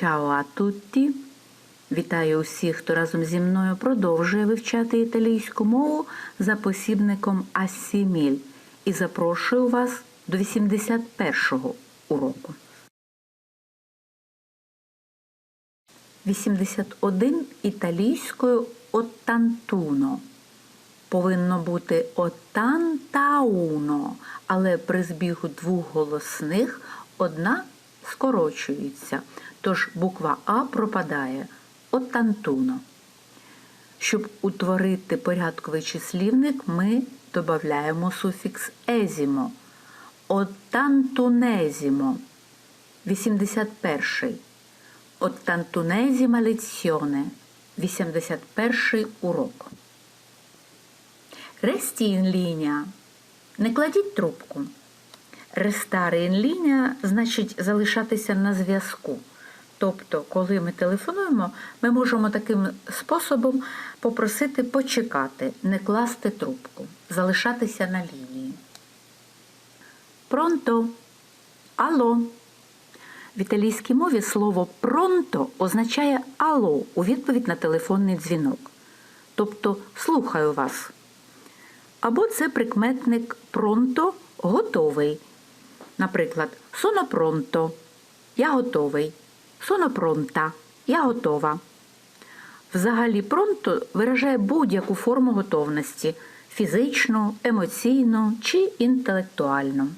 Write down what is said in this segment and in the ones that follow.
Ciao a! Вітаю усіх, хто разом зі мною продовжує вивчати італійську мову за посібником Асіміль і запрошую вас до 81-го уроку. 81 італійською оттантуно. Повинно бути отантауно, але при збігу двох голосних одна скорочується, тож буква А пропадає оттантуно. Щоб утворити порядковий числівник, ми додаємо суфікс езімо. Оттантунезімо. 81. Оттантунезіма леціоне. 81 урок. Ресті ін лінія. Не кладіть трубку. Рестари ін лінія значить залишатися на зв'язку. Тобто, коли ми телефонуємо, ми можемо таким способом попросити почекати, не класти трубку, залишатися на лінії. Пронто. Ало. В італійській мові слово пронто означає ало у відповідь на телефонний дзвінок. Тобто слухаю вас. Або це прикметник пронто готовий. Наприклад, соно пронто. Я готовий. Соно пронта. Я готова. Взагалі, пронто виражає будь-яку форму готовності фізичну, емоційну чи інтелектуальну.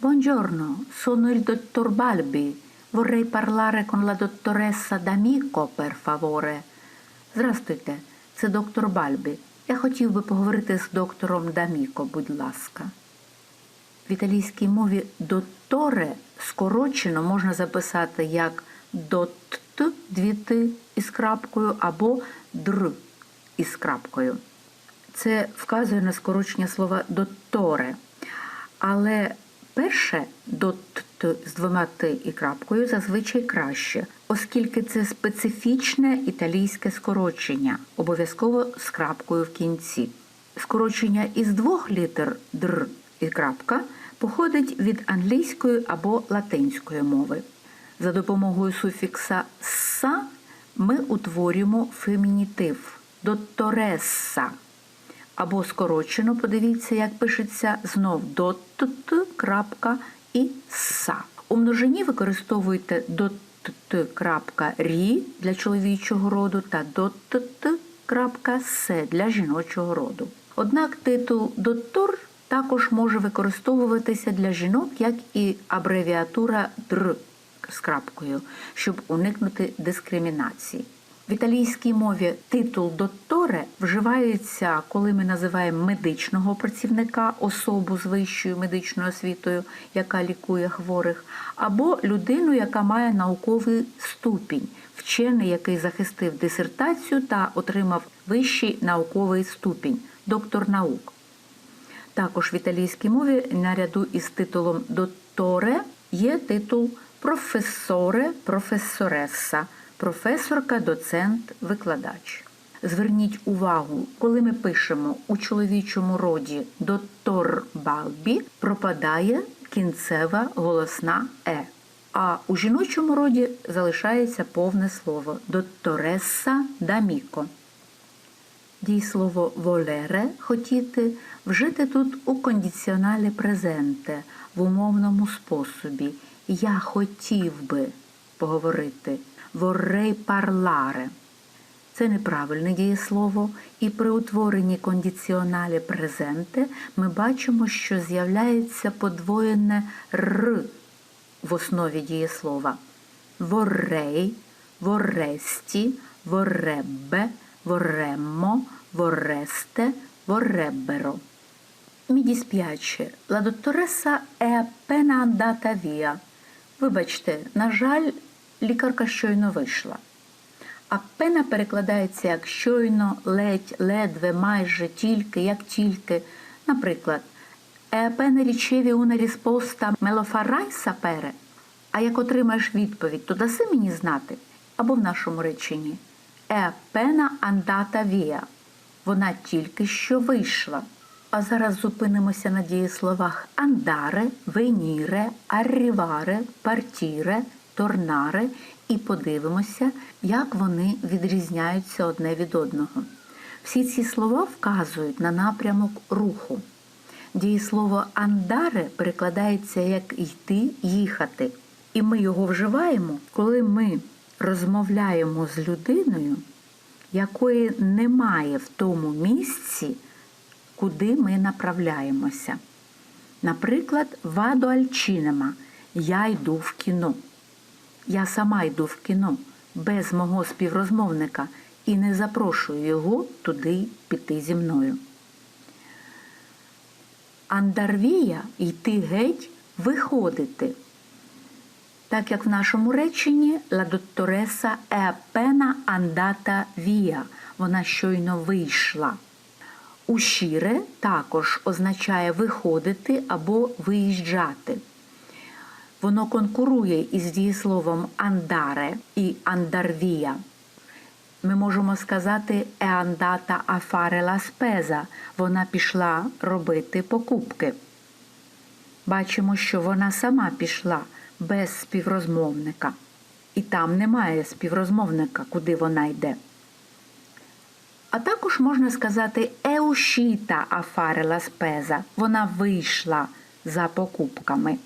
Buongiorno, sono il dottor Balbi. Vorrei parlare con la dottoressa D'Amico, per favore. Здрастуйте, це доктор Бальбі. Я хотів би поговорити з доктором Даміко, будь ласка. В італійській мові дотторе скорочено можна записати як дот дві ти із крапкою або др із крапкою. Це вказує на скорочення слова дотторе. Але перше дот з двома ти і крапкою зазвичай краще, оскільки це специфічне італійське скорочення, обов'язково з крапкою в кінці. Скорочення із двох літер др і крапка походить від англійської або латинської мови. За допомогою суфікса са ми утворюємо фемінітив дотторесса. Або скорочено, подивіться, як пишеться знов дот крапка і са. У множині використовуйте дот крапка рі для чоловічого роду та дот крапка се для жіночого роду. Однак титул доттор також може використовуватися для жінок, як і абревіатура др з крапкою, щоб уникнути дискримінації. В італійській мові титул дотторе вживається, коли ми називаємо медичного працівника, особу з вищою медичною освітою, яка лікує хворих, або людину, яка має науковий ступінь, вчений, який захистив дисертацію та отримав вищий науковий ступінь доктор наук. Також в італійській мові наряду із титулом дотторе є титул професоре професореса, професорка, доцент, викладач. Зверніть увагу, коли ми пишемо у чоловічому роді доттор Балбі, пропадає кінцева голосна е. А у жіночому роді залишається повне слово дотторесса даміко. Дійслово волере хотіти вжити тут у кондиціоналі презенте в умовному способі. Я хотів би поговорити vorrei parlare. Це неправильне дієслово, і при утворенні кондиціоналі презенте ми бачимо, що з'являється подвоєне р в основі дієслова. Vorrei, vorresti, vorrebbe, vorremmo, vorreste, vorrebbero. Mi dispiace, la dottoressa è appena andata via. Вибачте, на жаль, лікарка щойно вийшла. Аппена перекладається як щойно, ледь, ледве, майже, тільки, як тільки. Наприклад, «Е risposta me lo farai sapere?» А як отримаєш відповідь, то даси мені знати. Або в нашому реченні «Е appena andata via» Вона тільки що вийшла. А зараз зупинимося на дієсловах andare, venire, arrivare, partire, торнаре і подивимося, як вони відрізняються одне від одного. Всі ці слова вказують на напрямок руху. Дієслово андаре перекладається як йти, їхати. І ми його вживаємо, коли ми розмовляємо з людиною, якої немає в тому місці, куди ми направляємося. Наприклад, вадо альчинема я йду в кіно. Я сама йду в кіно без мого співрозмовника і не запрошую його туди піти зі мною. Андарвія йти геть, виходити. Так як в нашому реченні la dottoressa è appena andata via, вона щойно вийшла. Ушіре також означає виходити або виїжджати. Воно конкурує із дієсловом андаре і андарвія. Ми можемо сказати è andata a fare la. Вона пішла робити покупки. Бачимо, що вона сама пішла без співрозмовника. І там немає співрозмовника, куди вона йде. А також можна сказати fare la spesa. Вона вийшла за покупками.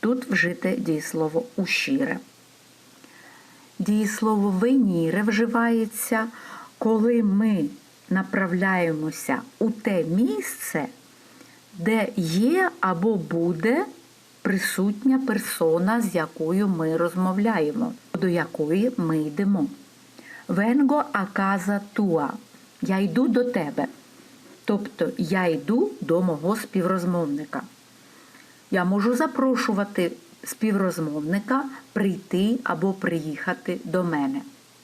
Тут вжите дієслово ушіре. Дієслово веніре вживається, коли ми направляємося у те місце, де є або буде присутня персона, з якою ми розмовляємо, до якої ми йдемо. Венго аказа туа. Я йду до тебе. Тобто я йду до мого співрозмовника. Я можу запрошувати співрозмовника прийти або приїхати до мене.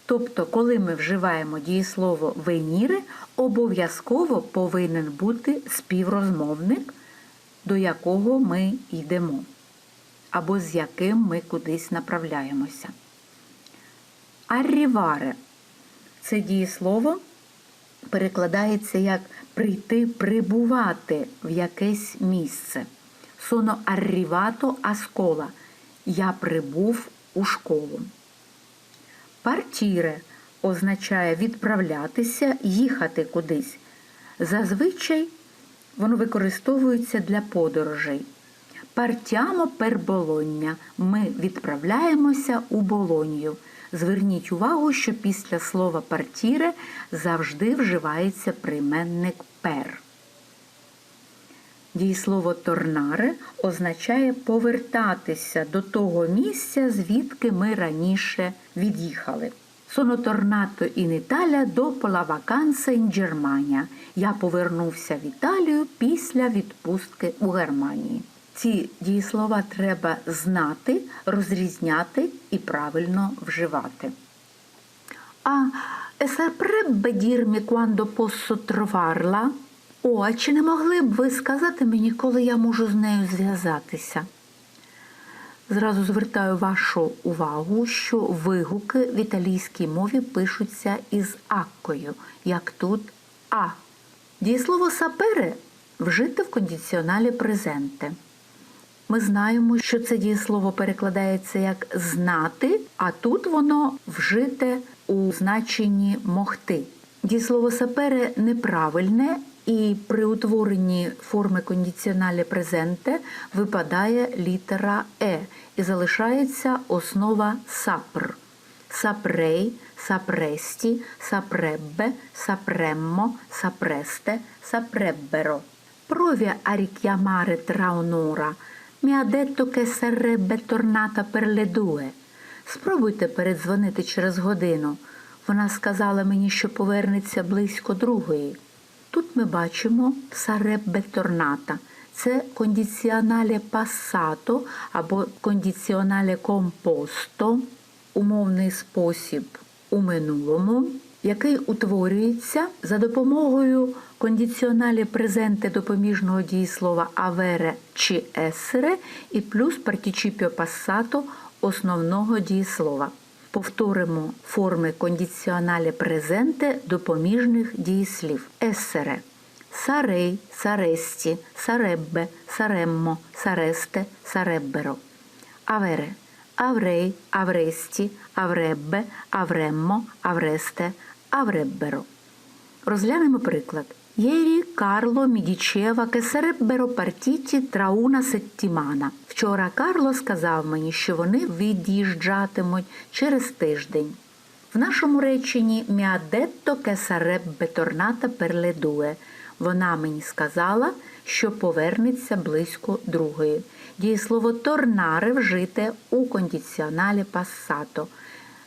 Тобто, коли ми вживаємо дієслово веніри, обов'язково повинен бути співрозмовник, до якого ми йдемо, або з яким ми кудись направляємося. Арріваре це дієслово перекладається як прийти, прибувати в якесь місце. Arrivato a scuola. Я прибув у школу. Партіре означає відправлятися, їхати кудись. Зазвичай воно використовується для подорожей. Партямо пер болоння. Ми відправляємося у болонію. Зверніть увагу, що після слова партіре завжди вживається прийменник пер. Дієслово торнаре означає повертатися до того місця, звідки ми раніше від'їхали. Sono tornato in Italia dopo la vacanza in Germania. Я повернувся в Італію після відпустки у Германії. Ці дієслова треба знати, розрізняти і правильно вживати. А saprebbe dirmi quando posso trovarla? О, а чи не могли б ви сказати мені, коли я можу з нею зв'язатися? Зразу звертаю вашу увагу, що вигуки в італійській мові пишуться із аккою, як тут А. Дієслово сапере вжите в кондиціоналі презенте. Ми знаємо, що це дієслово перекладається як знати, а тут воно вжите у значенні могти. Дієслово сапере неправильне і при утворенні форми кондиціоналі презенте випадає літера Е і залишається основа сапр. Сапрей, сапресті, сапреббе, сапреммо, сапресте, сапребберо. Provi a richiamare tra un'ora. Mi ha detto. Спробуйте передзвонити через годину. Вона сказала мені, що повернеться близько другої. Ми бачимо tornata. Це кондиціонале пасато або кондиціонале компосто, умовний спосіб у минулому, який утворюється за допомогою кондиціоналі презенте допоміжного дієслова авере чи есере і плюс партічіпіо пасато основного дієслова. Повторимо форми кондиціоналі презенте допоміжних дієслів ессере. Сарей, саресті, сареббе, сареммо, саресте, саребберо. Авере. avrei, avresti, avrebbe, avremmo, avreste, avrebbero. Розглянемо приклад. Єрі Карло sarebbero partiti tra una settimana. Вчора Карло сказав мені, що вони від'їжджатимуть через тиждень. В нашому реченні per le due. Вона мені сказала, що повернеться близько другої. Дієслово торнаре вжите у кондиціоналі пассато.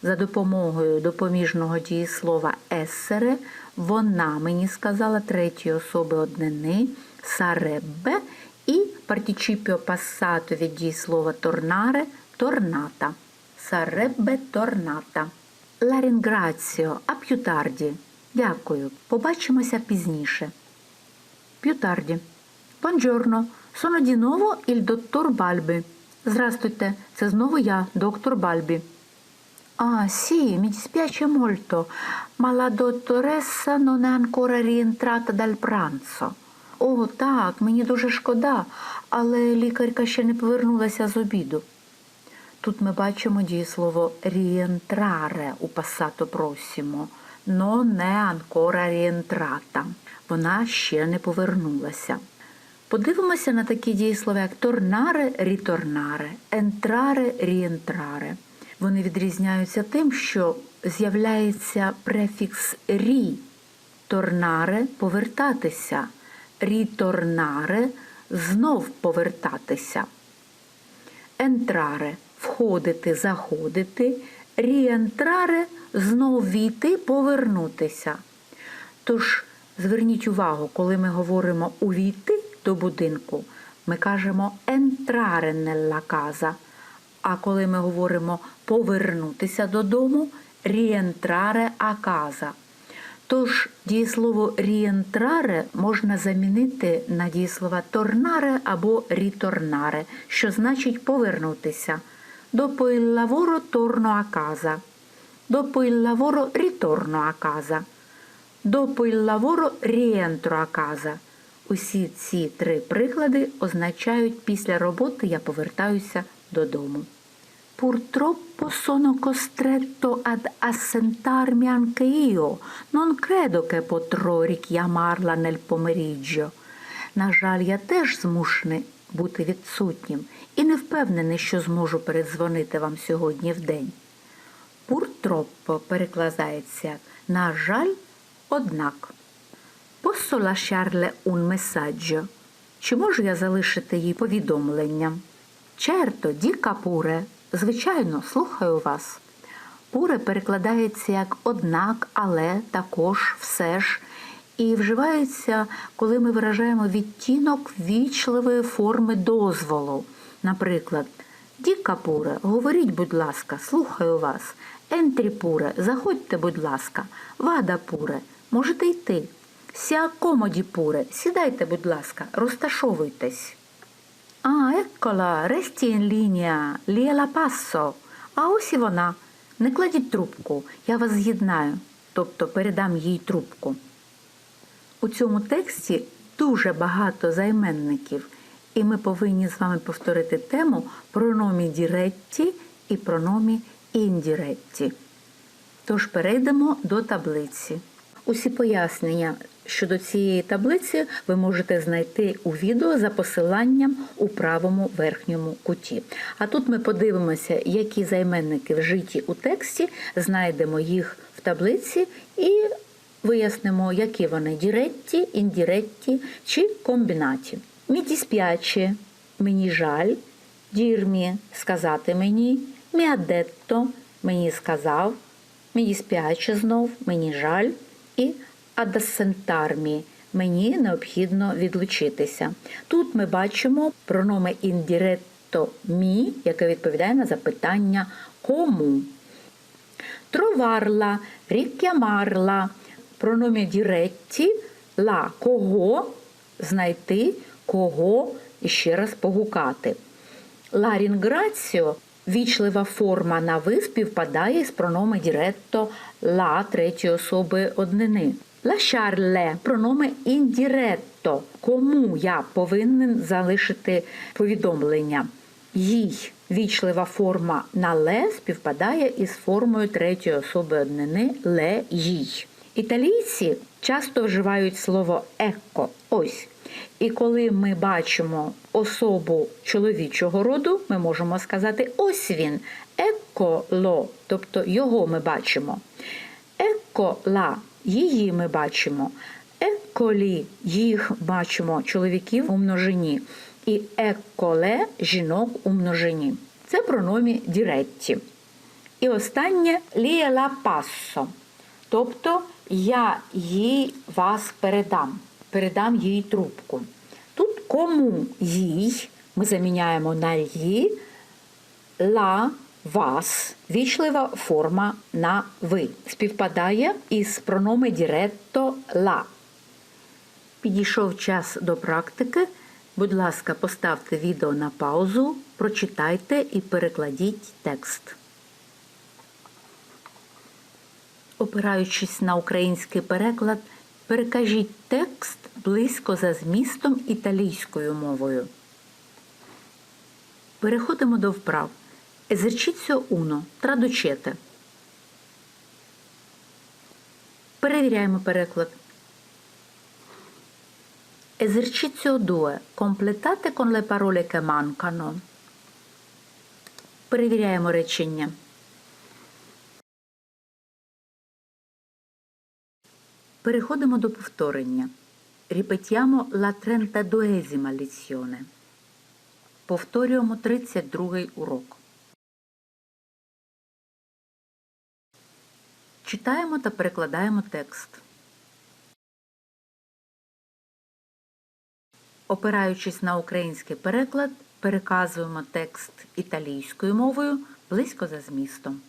За допомогою допоміжного дієслова ессере вона мені сказала третьої особи однини сареббе і партічіпіо пассато від дієслова торнаре торната. Сареббе торната. A più. Дякую. Побачимося пізніше. Tardi. Buongiorno. Sono di nuovo il dottor Balbi. Здрастуйте, це знову я, доктор Бальбі. Ah, sì, mi dispiace molto, ma la dottoressa non è ancora rientrata dal pranzo. О, так, мені дуже шкода, але лікарка ще не повернулася з обіду. Тут ми бачимо дієслово rientrare у passato prossimo. Non è ancora rientrata. Вона ще не повернулася. Подивимося на такі дієслова, як торнаре, ріторнаре, ентраре, рієнтраре. Вони відрізняються тим, що з'являється префікс рі, торнаре повертатися, ріторнаре знов повертатися. Ентраре входити, заходити, рієнтраре знов війти, повернутися. Тож зверніть увагу, коли ми говоримо увійти до будинку, ми кажемо entrare nella casa. А коли ми говоримо повернутися додому, a casa. Тож дієслово rientrare можна замінити на дієслова торнаре або ritornare, що значить повернутися. Dopo il lavoro torno a casa. Dopo il lavoro ritorno a casa. Dopo il lavoro rientro a casa. Усі ці три приклади означають після роботи я повертаюся додому. Purtroppo sono costretto ad assentarmi anche io. Non credo che potrò richiamarla nel pomeriggio. На жаль, я теж змушений бути відсутнім і не впевнений, що зможу передзвонити вам сьогодні в день. Purtroppo перекладається на жаль, однак. Posso lasciarle un messaggio? Чи можу я залишити їй повідомлення? Certo, dica pure. Звичайно, слухаю вас. Пуре перекладається як однак, але, також, все ж. І вживається, коли ми виражаємо відтінок вічливої форми дозволу. Наприклад, Діка пуре, говоріть, будь ласка, слухаю вас. Ентрі пуре, заходьте, будь ласка. Вада пуре, можете йти. Сіа комоді пуре, сідайте, будь ласка, розташовуйтесь. А, еккола, ресті ін лінія, ліела пассо. А ось і вона. Не кладіть трубку, я вас з'єднаю, тобто передам їй трубку. У цьому тексті дуже багато займенників, і ми повинні з вами повторити тему прономі діретті і прономі індіретті. Тож перейдемо до таблиці. Усі пояснення щодо цієї таблиці ви можете знайти у відео за посиланням у правому верхньому куті. А тут ми подивимося, які займенники вжиті у тексті, знайдемо їх в таблиці і вияснимо, які вони діретті, індіретті чи комбінаті. Мі дісп'яче, мені жаль, дірмі сказати мені, мі адетто мені сказав, мені дісп'яче знов, мені жаль і адасентармі. Мені необхідно відлучитися. Тут ми бачимо прономе індіретто мі, яке відповідає на запитання кому. Троварла, рік'ямарла, прономі діретті, ла кого знайти, кого ще раз погукати. Ларінграціо вічлива форма на ви співпадає з прономи діретто ла третьої особи однини. Лашарле прономе індіретто. Кому я повинен залишити повідомлення? їй вічлива форма на ле співпадає із формою третьої особи однини ле їй. Італійці часто вживають слово екко ось. І коли ми бачимо особу чоловічого роду, ми можемо сказати ось він, екколо, тобто його ми бачимо. Еккола її ми бачимо. Екколі їх бачимо чоловіків у множині. І екколе жінок у множині. Це прономі діретті. І останнє ліела пассо. Тобто я їй вас передам, передам їй трубку. Тут кому їй ми заміняємо на її ла вас, вічлива форма на ви. Співпадає із прономи діретто ла. Підійшов час до практики. Будь ласка, поставте відео на паузу, прочитайте і перекладіть текст. Опираючись на український переклад, перекажіть текст близько за змістом італійською мовою. Переходимо до вправ. Esercizio 1. Traducete. Перевіряємо переклад. Esercizio 2. Completate con le parole che mancano. Перевіряємо речення. Переходимо до повторення. Ripetiamo la 32esima lezione. Повторюємо 32 урок. Читаємо та перекладаємо текст. Опираючись на український переклад, переказуємо текст італійською мовою близько за змістом.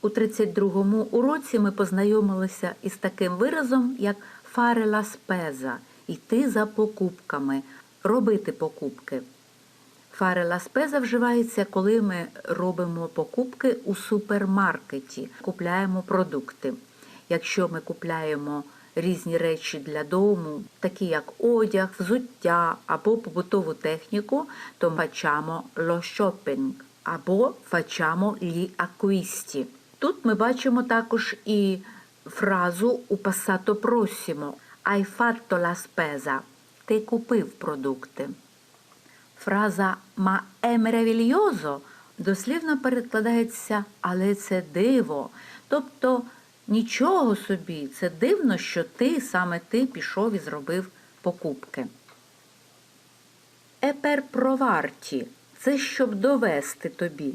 У 32-му уроці ми познайомилися із таким виразом, як la spesa – йти за покупками, робити покупки. La spesa вживається, коли ми робимо покупки у супермаркеті, купляємо продукти. Якщо ми купляємо різні речі для дому, такі як одяг, взуття або побутову техніку, то facciamo lo shopping або facciamo gli acquisti. Тут ми бачимо також і фразу у prossimo Hai fatto la spesa. Ти купив продукти. Фраза «ma è meraviglioso» дослівно перекладається «але це диво». Тобто нічого собі, це дивно, що ти, саме ти, пішов і зробив покупки. Епер проварті це щоб довести тобі,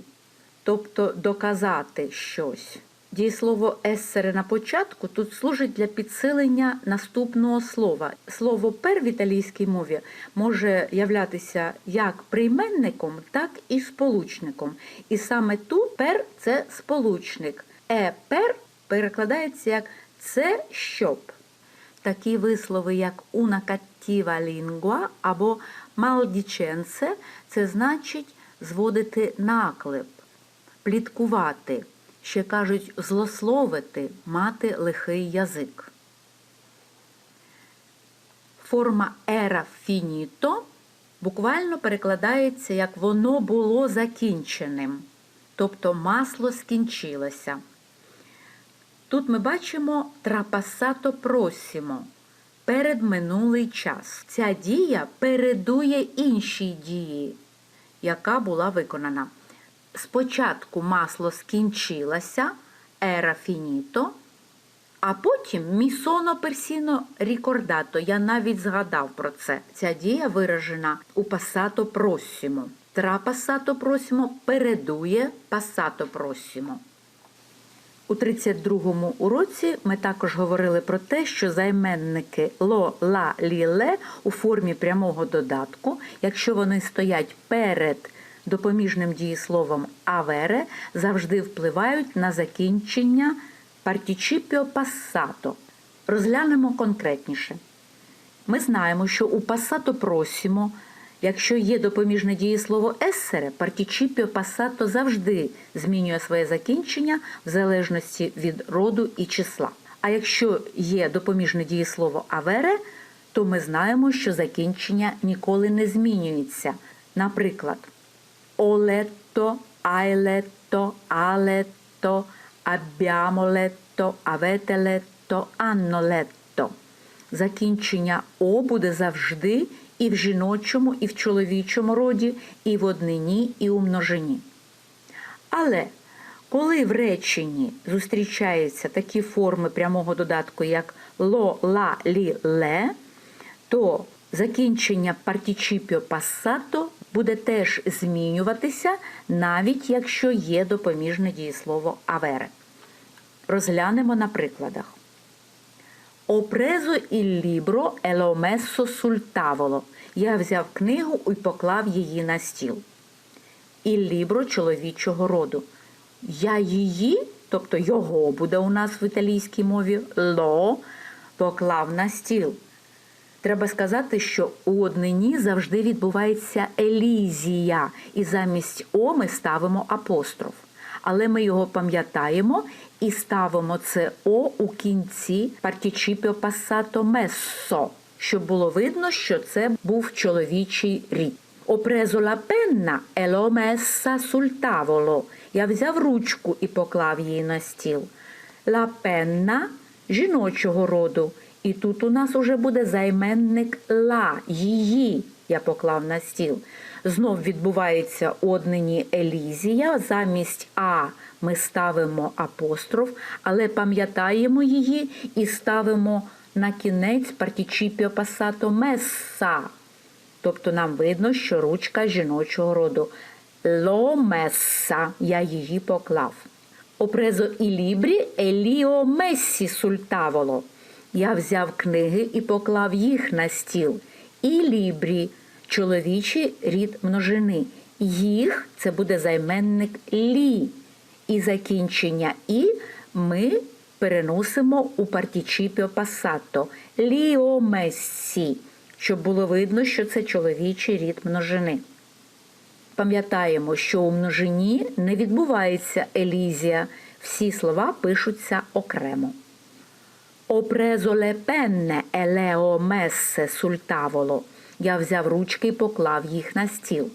тобто доказати щось. Дієслово ессере на початку тут служить для підсилення наступного слова. Слово пер в італійській мові може являтися як прийменником, так і сполучником. І саме тут пер це сполучник. Е пер перекладається як це щоб. Такі вислови, як una cattiva lingua або maldicenze – це значить зводити наклеп, пліткувати. Ще кажуть злословити, мати лихий язик. Форма era finito буквально перекладається як воно було закінченим, тобто масло скінчилося. Тут ми бачимо трапасато просімо передминулий час. Ця дія передує іншій дії, яка була виконана. Спочатку масло скінчилося, ера фініто, а потім місоно персіно рікордато. Я навіть згадав про це. Ця дія виражена у пасато просімо. Тра пасато просімо передує пасато просімо. У 32-му уроці ми також говорили про те, що займенники ло, ла, лі, ле у формі прямого додатку, якщо вони стоять перед допоміжним дієсловом авере завжди впливають на закінчення партічіпіо пассато. Розглянемо конкретніше. Ми знаємо, що у пасато просімо, якщо є допоміжне дієслово ессере, партічіпіо пасато завжди змінює своє закінчення в залежності від роду і числа. А якщо є допоміжне дієслово авере, то ми знаємо, що закінчення ніколи не змінюється. Наприклад, олетто, айлетто, алетто, abbiamo letto, avete letto, hanno letto. Закінчення О буде завжди і в жіночому, і в чоловічому роді, і в однині, і у множині. Але коли в реченні зустрічаються такі форми прямого додатку, як ло, ла, лі, ле, то закінчення партічіпіо пасато буде теж змінюватися, навіть якщо є допоміжне дієслово авере. Розглянемо на прикладах. Ho preso il libro e l'ho. Я взяв книгу і поклав її на стіл. Il libro чоловічого роду. Я її, тобто його буде у нас в італійській мові, ло поклав на стіл. Треба сказати, що у однині завжди відбувається елізія, і замість О ми ставимо апостроф. Але ми його пам'ятаємо і ставимо це О у кінці партічіпіо пасато месо, щоб було видно, що це був чоловічий. Ho preso la penna e l'ho. Я взяв ручку і поклав її на стіл. La penna жіночого роду. І тут у нас уже буде займенник ла, її я поклав на стіл. Знов відбувається однині елізія. Замість А ми ставимо апостроф, але пам'ятаємо її і ставимо на кінець партічіпіо пасато месса. Тобто нам видно, що ручка жіночого роду. Ло месса, я її поклав. Ho preso i libri e li Я взяв книги і поклав їх на стіл. І лібрі чоловічий рід множини. Їх це буде займенник лі. І закінчення і ми переносимо у партічіпіо пасато ліомессі, щоб було видно, що це чоловічий рід множини. Пам'ятаємо, що у множині не відбувається елізія, всі слова пишуться окремо. Ho preso le penne e le ho messe sul tavolo. Я взяв ручки і поклав їх на стіл.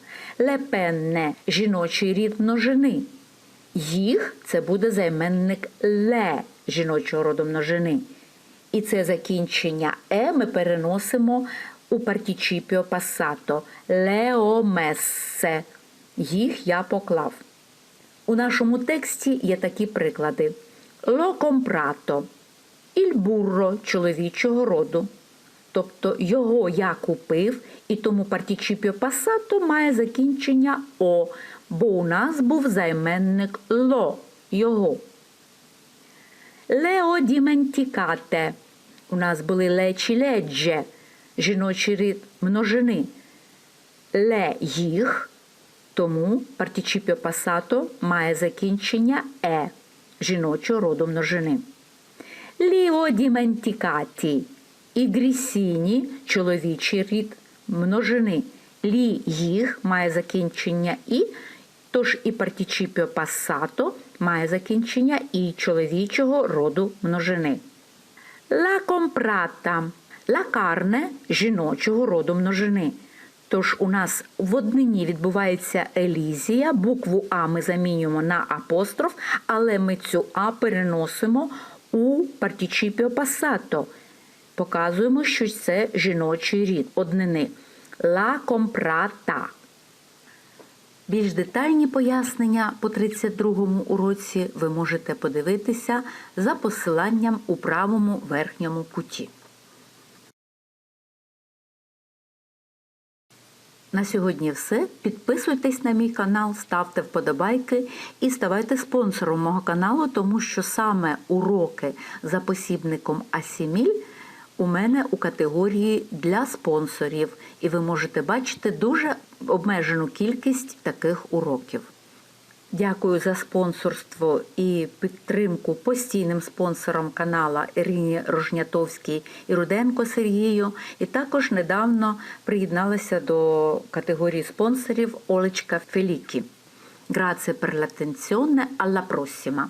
Penne – жіночий рід множини. Їх це буде займенник ле жіночого роду множини. І це закінчення е ми переносимо у партічіпіо пасато. Лео мессе. Їх я поклав. У нашому тексті є такі приклади: Ло компрато, іль бурро чоловічого роду. Тобто його я купив, і тому партічіпіо пасато має закінчення О, бо у нас був займенник ло його. Лео діментікате. У нас були лечі ледже, жіночий рід множини. Ле їх, тому партічіпіо пасато має закінчення е жіночого роду множини. Ліо діментікаті. І грісіні чоловічий рід множини. Лі їх має закінчення і, тож і партічіпіо пасато має закінчення і чоловічого роду множини. Ла компрата ла карне жіночого роду множини. Тож у нас в однині відбувається елізія, букву А ми замінюємо на апостроф, але ми цю А переносимо у партічіпіо пасато. Показуємо, що це жіночий рід однини. Ла компрата. Більш детальні пояснення по 32-му уроці ви можете подивитися за посиланням у правому верхньому куті. На сьогодні все. Підписуйтесь на мій канал, ставте вподобайки і ставайте спонсором мого каналу, тому що саме уроки за посібником Асіміль у мене у категорії для спонсорів, і ви можете бачити дуже обмежену кількість таких уроків. Дякую за спонсорство і підтримку постійним спонсорам канала Ірині Рожнятовській і Руденко Сергію. І також недавно приєдналася до категорії спонсорів Олечка Фелікі. Грація перлатенціоне, алла просіма.